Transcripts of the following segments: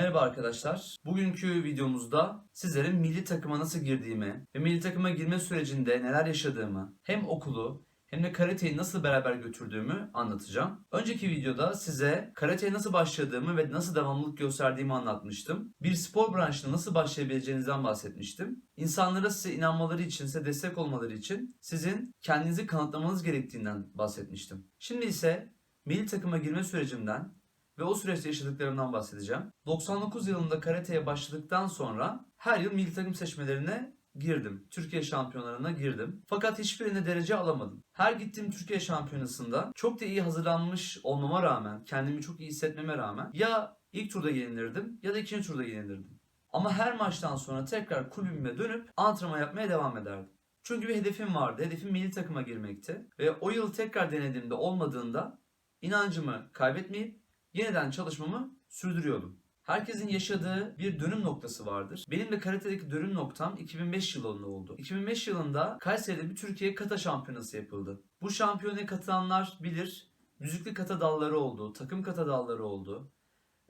Merhaba arkadaşlar. Bugünkü videomuzda sizlere milli takıma nasıl girdiğimi ve milli takıma girme sürecinde neler yaşadığımı, hem okulu hem de karateyi nasıl beraber götürdüğümü anlatacağım. Önceki videoda size karateye nasıl başladığımı ve nasıl devamlılık gösterdiğimi anlatmıştım. Bir spor branşına nasıl başlayabileceğinizden bahsetmiştim. İnsanlara size inanmaları için, size destek olmaları için sizin kendinizi kanıtlamanız gerektiğinden bahsetmiştim. Şimdi ise milli takıma girme sürecimden ve o süreçte yaşadıklarımdan bahsedeceğim. 99 yılında karateye başladıktan sonra her yıl milli takım seçmelerine girdim. Türkiye şampiyonlarına girdim. Fakat hiçbirinde derece alamadım. Her gittiğim Türkiye şampiyonasında çok da iyi hazırlanmış olmama rağmen, kendimi çok iyi hissetmeme rağmen ya ilk turda yenilirdim ya da ikinci turda yenilirdim. Ama her maçtan sonra tekrar kulübüme dönüp antrenman yapmaya devam ederdim. Çünkü bir hedefim vardı. Hedefim milli takıma girmekti. Ve o yıl tekrar denediğimde olmadığında inancımı kaybetmeyip yeniden çalışmamı sürdürüyordum. Herkesin yaşadığı bir dönüm noktası vardır. Benim de karatedeki dönüm noktam 2005 yılında oldu. 2005 yılında Kayseri'de bir Türkiye kata şampiyonası yapıldı. Bu şampiyonaya katılanlar bilir. Müzikli kata dalları oldu, takım kata dalları oldu.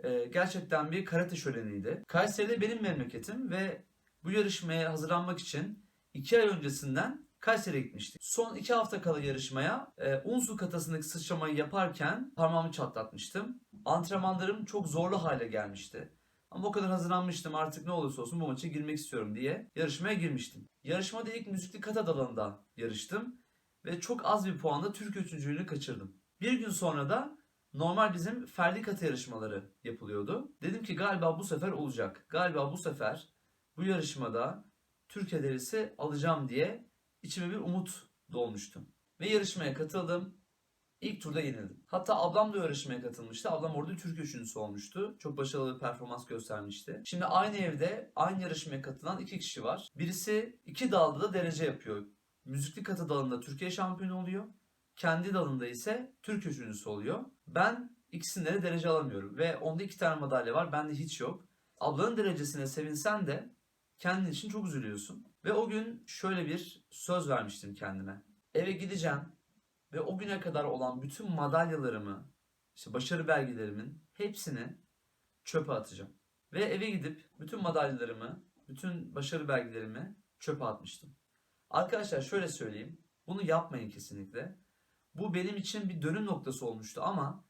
Ee, gerçekten bir karate şöleniydi. Kayseri'de benim memleketim ve bu yarışmaya hazırlanmak için 2 ay öncesinden Kayseri'ye gitmiştik. Son 2 hafta kala yarışmaya e, Unsu katasındaki sıçramayı yaparken parmağımı çatlatmıştım. Antrenmanlarım çok zorlu hale gelmişti. Ama o kadar hazırlanmıştım artık ne olursa olsun bu maça girmek istiyorum diye yarışmaya girmiştim. Yarışmada ilk müzikli kata dalında yarıştım ve çok az bir puanla Türkiye üçüncülüğünü kaçırdım. Bir gün sonra da normal bizim ferdi kata yarışmaları yapılıyordu. Dedim ki galiba bu sefer olacak. Galiba bu sefer bu yarışmada Türkiye derisi alacağım diye içime bir umut dolmuştu. Ve yarışmaya katıldım. İlk turda yenildim. Hatta ablam da yarışmaya katılmıştı. Ablam orada Türkiye üçüncüsü olmuştu. Çok başarılı bir performans göstermişti. Şimdi aynı evde aynı yarışmaya katılan iki kişi var. Birisi iki dalda da derece yapıyor. Müzikli katı dalında Türkiye şampiyonu oluyor. Kendi dalında ise Türkiye üçüncüsü oluyor. Ben ikisinde de derece alamıyorum. Ve onda iki tane madalya var. Bende hiç yok. Ablanın derecesine sevinsen de kendin için çok üzülüyorsun. Ve o gün şöyle bir söz vermiştim kendime. Eve gideceğim ve o güne kadar olan bütün madalyalarımı, işte başarı belgelerimin hepsini çöpe atacağım. Ve eve gidip bütün madalyalarımı, bütün başarı belgelerimi çöpe atmıştım. Arkadaşlar şöyle söyleyeyim. Bunu yapmayın kesinlikle. Bu benim için bir dönüm noktası olmuştu ama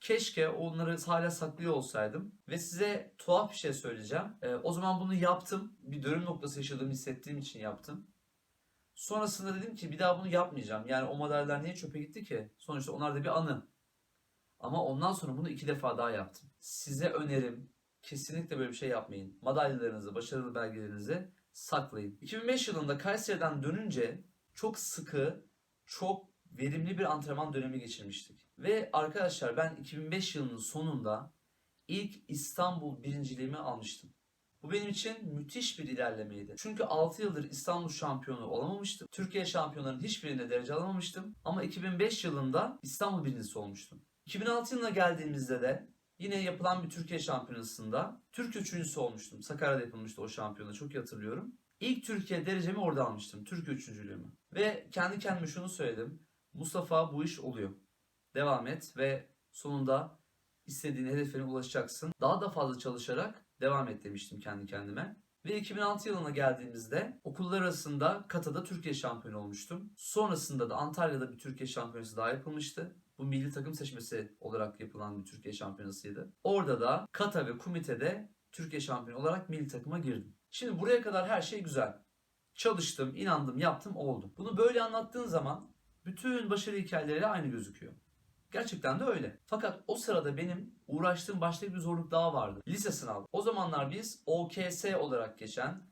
keşke onları hala saklıyor olsaydım. Ve size tuhaf bir şey söyleyeceğim. Ee, o zaman bunu yaptım. Bir dönüm noktası yaşadığımı hissettiğim için yaptım. Sonrasında dedim ki bir daha bunu yapmayacağım. Yani o madalyalar niye çöpe gitti ki? Sonuçta onlar da bir anı. Ama ondan sonra bunu iki defa daha yaptım. Size önerim kesinlikle böyle bir şey yapmayın. Madalyalarınızı, başarılı belgelerinizi saklayın. 2005 yılında Kayseri'den dönünce çok sıkı, çok verimli bir antrenman dönemi geçirmiştik. Ve arkadaşlar ben 2005 yılının sonunda ilk İstanbul birinciliğimi almıştım. Bu benim için müthiş bir ilerlemeydi. Çünkü 6 yıldır İstanbul şampiyonu olamamıştım. Türkiye şampiyonlarının hiçbirinde derece alamamıştım. Ama 2005 yılında İstanbul birincisi olmuştum. 2006 yılına geldiğimizde de yine yapılan bir Türkiye şampiyonasında Türk üçüncüsü olmuştum. Sakarya'da yapılmıştı o şampiyonu çok iyi hatırlıyorum. İlk Türkiye derecemi orada almıştım. Türkiye üçüncülüğümü. Ve kendi kendime şunu söyledim. Mustafa bu iş oluyor. Devam et ve sonunda istediğin hedefine ulaşacaksın. Daha da fazla çalışarak devam et demiştim kendi kendime. Ve 2006 yılına geldiğimizde okullar arasında Kata'da Türkiye şampiyonu olmuştum. Sonrasında da Antalya'da bir Türkiye şampiyonası daha yapılmıştı. Bu milli takım seçmesi olarak yapılan bir Türkiye şampiyonasıydı. Orada da Kata ve Kumite'de Türkiye şampiyonu olarak milli takıma girdim. Şimdi buraya kadar her şey güzel. Çalıştım, inandım, yaptım, oldu. Bunu böyle anlattığın zaman bütün başarı hikayeleri aynı gözüküyor. Gerçekten de öyle. Fakat o sırada benim uğraştığım başka bir zorluk daha vardı. Lise sınavı. O zamanlar biz OKS olarak geçen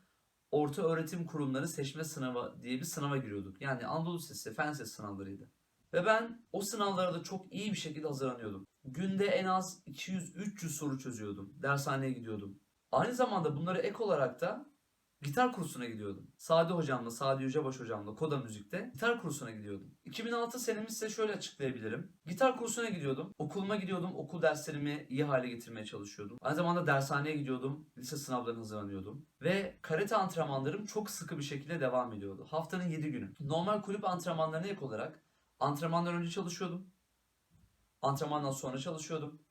Orta Öğretim Kurumları Seçme Sınavı diye bir sınava giriyorduk. Yani Anadolu Lisesi, Fen Lisesi sınavlarıydı. Ve ben o sınavlara da çok iyi bir şekilde hazırlanıyordum. Günde en az 200-300 soru çözüyordum. Dershaneye gidiyordum. Aynı zamanda bunları ek olarak da gitar kursuna gidiyordum. Sadi hocamla, Sadi Yücebaş hocamla Koda Müzik'te gitar kursuna gidiyordum. 2006 senemi size şöyle açıklayabilirim. Gitar kursuna gidiyordum. Okuluma gidiyordum. Okul derslerimi iyi hale getirmeye çalışıyordum. Aynı zamanda dershaneye gidiyordum. Lise sınavlarına hazırlanıyordum. Ve karate antrenmanlarım çok sıkı bir şekilde devam ediyordu. Haftanın 7 günü. Normal kulüp antrenmanlarına ek olarak antrenmandan önce çalışıyordum. Antrenmandan sonra çalışıyordum.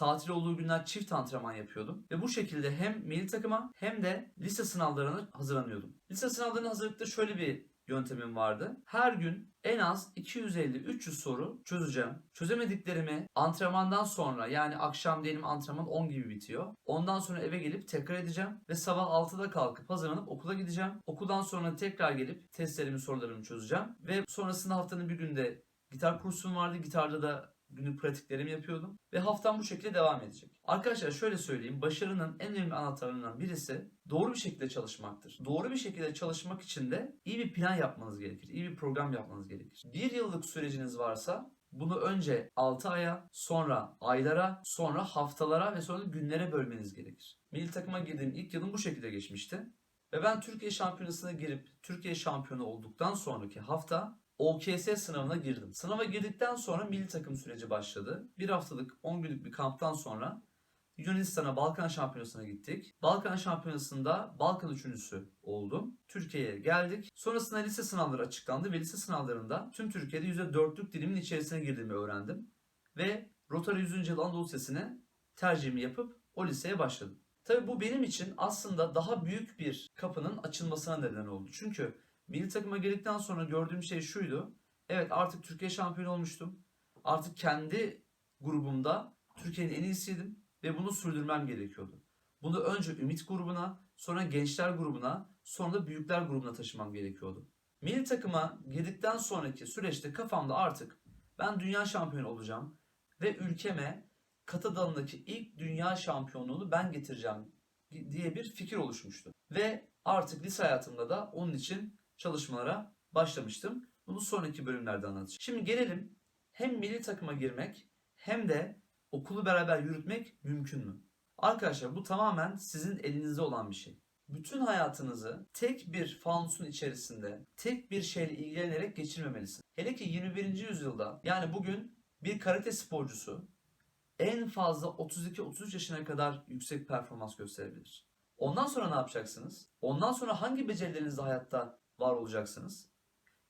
Tatil olduğu günler çift antrenman yapıyordum. Ve bu şekilde hem milli takıma hem de lise sınavlarına hazırlanıyordum. Lise sınavlarına hazırlıkta şöyle bir yöntemim vardı. Her gün en az 250-300 soru çözeceğim. Çözemediklerimi antrenmandan sonra yani akşam diyelim antrenman 10 gibi bitiyor. Ondan sonra eve gelip tekrar edeceğim ve sabah 6'da kalkıp hazırlanıp okula gideceğim. Okuldan sonra tekrar gelip testlerimi sorularımı çözeceğim ve sonrasında haftanın bir günde gitar kursum vardı. Gitarda da günlük pratiklerimi yapıyordum. Ve haftam bu şekilde devam edecek. Arkadaşlar şöyle söyleyeyim. Başarının en önemli anahtarlarından birisi doğru bir şekilde çalışmaktır. Doğru bir şekilde çalışmak için de iyi bir plan yapmanız gerekir. İyi bir program yapmanız gerekir. Bir yıllık süreciniz varsa bunu önce 6 aya, sonra aylara, sonra haftalara ve sonra günlere bölmeniz gerekir. Milli takıma girdiğim ilk yılım bu şekilde geçmişti. Ve ben Türkiye şampiyonasına girip Türkiye şampiyonu olduktan sonraki hafta OKS sınavına girdim. Sınava girdikten sonra milli takım süreci başladı. Bir haftalık 10 günlük bir kamptan sonra Yunanistan'a Balkan Şampiyonası'na gittik. Balkan Şampiyonası'nda Balkan üçüncüsü oldum. Türkiye'ye geldik. Sonrasında lise sınavları açıklandı ve lise sınavlarında tüm Türkiye'de %4'lük dilimin içerisine girdiğimi öğrendim. Ve Rotary 100. Yıl Anadolu Lisesi'ne tercihimi yapıp o liseye başladım. Tabii bu benim için aslında daha büyük bir kapının açılmasına neden oldu. Çünkü milli takıma girdikten sonra gördüğüm şey şuydu. Evet artık Türkiye şampiyonu olmuştum. Artık kendi grubumda Türkiye'nin en iyisiydim ve bunu sürdürmem gerekiyordu. Bunu önce Ümit grubuna, sonra Gençler grubuna, sonra da Büyükler grubuna taşımam gerekiyordu. Milli takıma girdikten sonraki süreçte kafamda artık ben dünya şampiyonu olacağım ve ülkeme kata dalındaki ilk dünya şampiyonluğunu ben getireceğim diye bir fikir oluşmuştu. Ve artık lise hayatımda da onun için çalışmalara başlamıştım. Bunu sonraki bölümlerde anlatacağım. Şimdi gelelim hem milli takıma girmek hem de okulu beraber yürütmek mümkün mü? Arkadaşlar bu tamamen sizin elinizde olan bir şey. Bütün hayatınızı tek bir fanusun içerisinde, tek bir şeyle ilgilenerek geçirmemelisiniz. Hele ki 21. yüzyılda yani bugün bir karate sporcusu en fazla 32-33 yaşına kadar yüksek performans gösterebilir. Ondan sonra ne yapacaksınız? Ondan sonra hangi becerilerinizle hayatta var olacaksınız?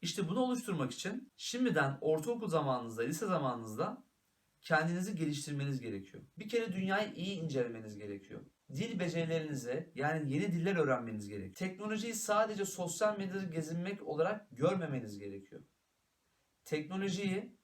İşte bunu oluşturmak için şimdiden ortaokul zamanınızda, lise zamanınızda kendinizi geliştirmeniz gerekiyor. Bir kere dünyayı iyi incelemeniz gerekiyor. Dil becerilerinizi yani yeni diller öğrenmeniz gerekiyor. Teknolojiyi sadece sosyal medyada gezinmek olarak görmemeniz gerekiyor. Teknolojiyi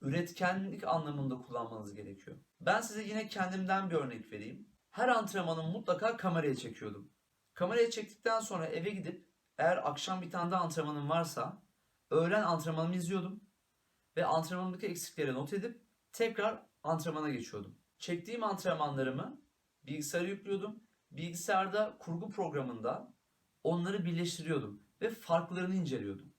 üretkenlik anlamında kullanmanız gerekiyor. Ben size yine kendimden bir örnek vereyim. Her antrenmanımı mutlaka kameraya çekiyordum. Kameraya çektikten sonra eve gidip eğer akşam bir tane daha antrenmanım varsa öğlen antrenmanımı izliyordum ve antrenmanımdaki eksikleri not edip tekrar antrenmana geçiyordum. Çektiğim antrenmanlarımı bilgisayara yüklüyordum. Bilgisayarda kurgu programında onları birleştiriyordum ve farklarını inceliyordum.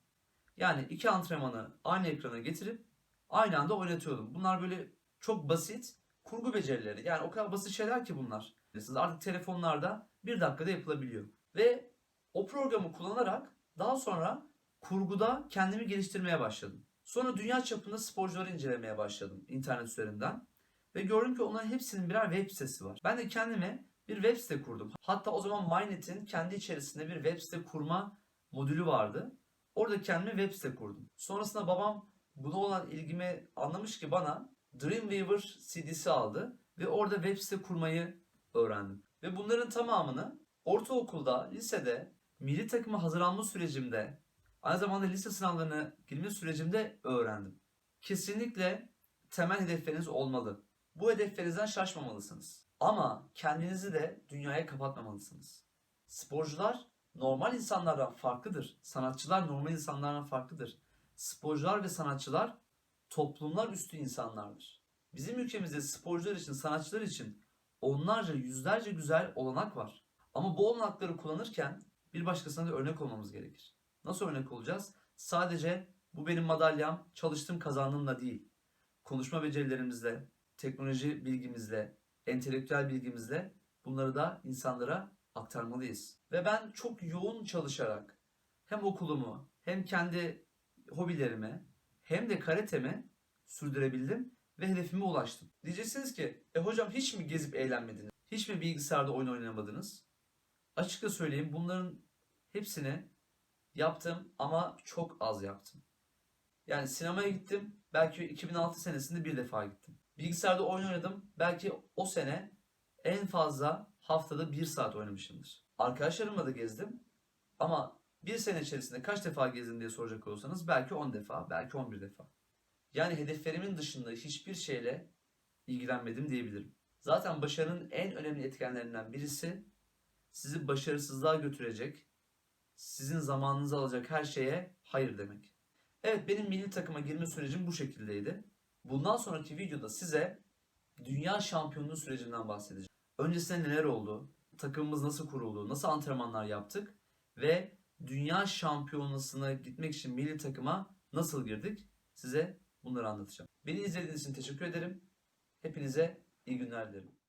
Yani iki antrenmanı aynı ekrana getirip aynı anda oynatıyordum. Bunlar böyle çok basit kurgu becerileri. Yani o kadar basit şeyler ki bunlar. Siz artık telefonlarda bir dakikada yapılabiliyor. Ve o programı kullanarak daha sonra kurguda kendimi geliştirmeye başladım. Sonra dünya çapında sporcuları incelemeye başladım internet üzerinden. Ve gördüm ki onların hepsinin birer web sitesi var. Ben de kendime bir web site kurdum. Hatta o zaman MyNet'in kendi içerisinde bir web site kurma modülü vardı. Orada kendime web site kurdum. Sonrasında babam buna olan ilgimi anlamış ki bana Dreamweaver CD'si aldı ve orada web site kurmayı öğrendim. Ve bunların tamamını ortaokulda, lisede, milli takıma hazırlanma sürecimde, aynı zamanda lise sınavlarına girme sürecimde öğrendim. Kesinlikle temel hedefleriniz olmalı. Bu hedeflerinizden şaşmamalısınız. Ama kendinizi de dünyaya kapatmamalısınız. Sporcular normal insanlardan farklıdır. Sanatçılar normal insanlardan farklıdır. Sporcular ve sanatçılar toplumlar üstü insanlardır. Bizim ülkemizde sporcular için, sanatçılar için onlarca, yüzlerce güzel olanak var. Ama bu olanakları kullanırken bir başkasına da örnek olmamız gerekir. Nasıl örnek olacağız? Sadece bu benim madalyam, çalıştım kazandımla değil. Konuşma becerilerimizle, teknoloji bilgimizle, entelektüel bilgimizle bunları da insanlara aktarmalıyız. Ve ben çok yoğun çalışarak hem okulumu hem kendi hobilerimi hem de karatemi sürdürebildim ve hedefime ulaştım. Diyeceksiniz ki e hocam hiç mi gezip eğlenmediniz? Hiç mi bilgisayarda oyun oynamadınız? Açıkça söyleyeyim bunların hepsini yaptım ama çok az yaptım. Yani sinemaya gittim. Belki 2006 senesinde bir defa gittim. Bilgisayarda oyun oynadım. Belki o sene en fazla haftada bir saat oynamışımdır. Arkadaşlarımla da gezdim. Ama bir sene içerisinde kaç defa gezdim diye soracak olursanız belki 10 defa, belki 11 defa. Yani hedeflerimin dışında hiçbir şeyle ilgilenmedim diyebilirim. Zaten başarının en önemli etkenlerinden birisi sizi başarısızlığa götürecek, sizin zamanınızı alacak her şeye hayır demek. Evet benim milli takıma girme sürecim bu şekildeydi. Bundan sonraki videoda size dünya şampiyonluğu sürecinden bahsedeceğim. Öncesinde neler oldu, takımımız nasıl kuruldu, nasıl antrenmanlar yaptık ve dünya şampiyonasına gitmek için milli takıma nasıl girdik size bunları anlatacağım. Beni izlediğiniz için teşekkür ederim. Hepinize iyi günler dilerim.